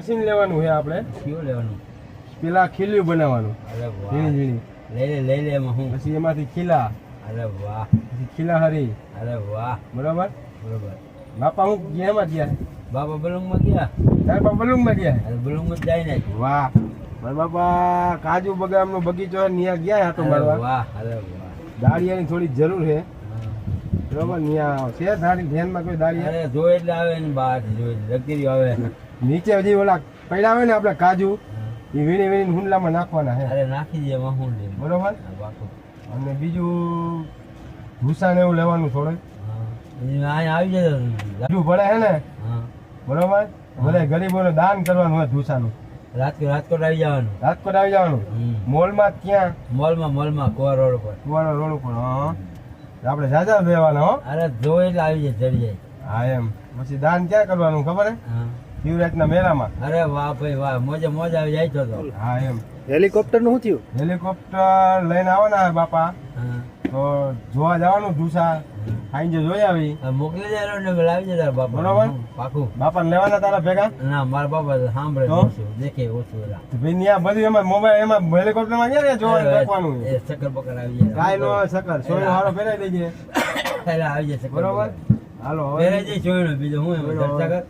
Machine લેવાનું છે આપણે. કયું લેવાનું? પેલા ખીલ્યું બનાવવાનું. ઝીણી ઝીણી. લઈ લે લઈ લે એમાં હું. પછી એમાંથી ખીલા. અરે વાહ. પછી ખીલા હરી. અરે વાહ. બરાબર? બરાબર. બાપા હું એમાં ગયા. બાપા બલુંગમાં ગયા? તાર બાપા બલુંગમાં ગયા. અરે બલુંગમાં જાય ને. વાહ. મારા બાપા કાજુ બદામનો બગીચો ન્યા ગયા હતો મારવા. વાહ અરે વાહ. દાળિયાની થોડી જરૂર છે. બરાબર ત્યાં છે દાળી ધ્યાનમાં કોઈ દાળી અરે જોઈ એટલે આવે ને બહાર જોઈ લગીરી આવે. નીચે હજી ઓલા પડ્યા હોય ને આપણે કાજુ એ વીણી વીણી હુંડલામાં નાખવાના છે. અરે નાખી દે એમાં હું બરોબર? અને બીજું ભૂસા ને એવું લેવાનું થોડે. આવી જાય લાડુ ભળે છે ને? બરોબર? બધા ગરીબોને દાન કરવાનું હોય ભૂસાનું રાજકોટ રાજકોટ આવી જવાનું. રાજકોટ આવી જવાનું. મોલમાં જ ત્યાં મોલમાં મોલમાં કોર રોડ ઉપર. કુવાના રોડ ઉપર હા. આપણે જાજા દેવાના હો. અરે જોઈ એટલે આવી જાય ચડી જાય હા એમ. પછી દાન ક્યાં કરવાનું ખબર હે? શિવરાજના મેળામાં. અરે વાહ ભાઈ વાહ મોજે મોજ આવી જાય તો તો. હા એમ. હેલિકોપ્ટરનું શું થયું? હેલિકોપ્ટર લઈને આવવાના હે બાપા. તો જોવા જવાનું ધૂસા સાંજે જોઈ આવી. મોકલી દે ને લાવી જાય બાપા બરોબર. પાકું. બાપાને લેવાના તારા ભેગા? ના મારા બાપા સાંભળે? ઓછું. દેખે ઓછું એલા. ભાઈ ન્યા બધું એમાં મોબાઈલ એમાં હેલિકોપ્ટરમાં ગયા ને જોવાનું દેખવાનું એ ચક્કર બકર આવી કાંઈ નો જાય સકર સોયનો હારો ફેરાઈ દેજે. પેલા આવી જાય ચક્કર બરોબર? હાલો હવે. પહેરાઈ જાય જોયું બીજું હું એમાં ચર્ચા કર.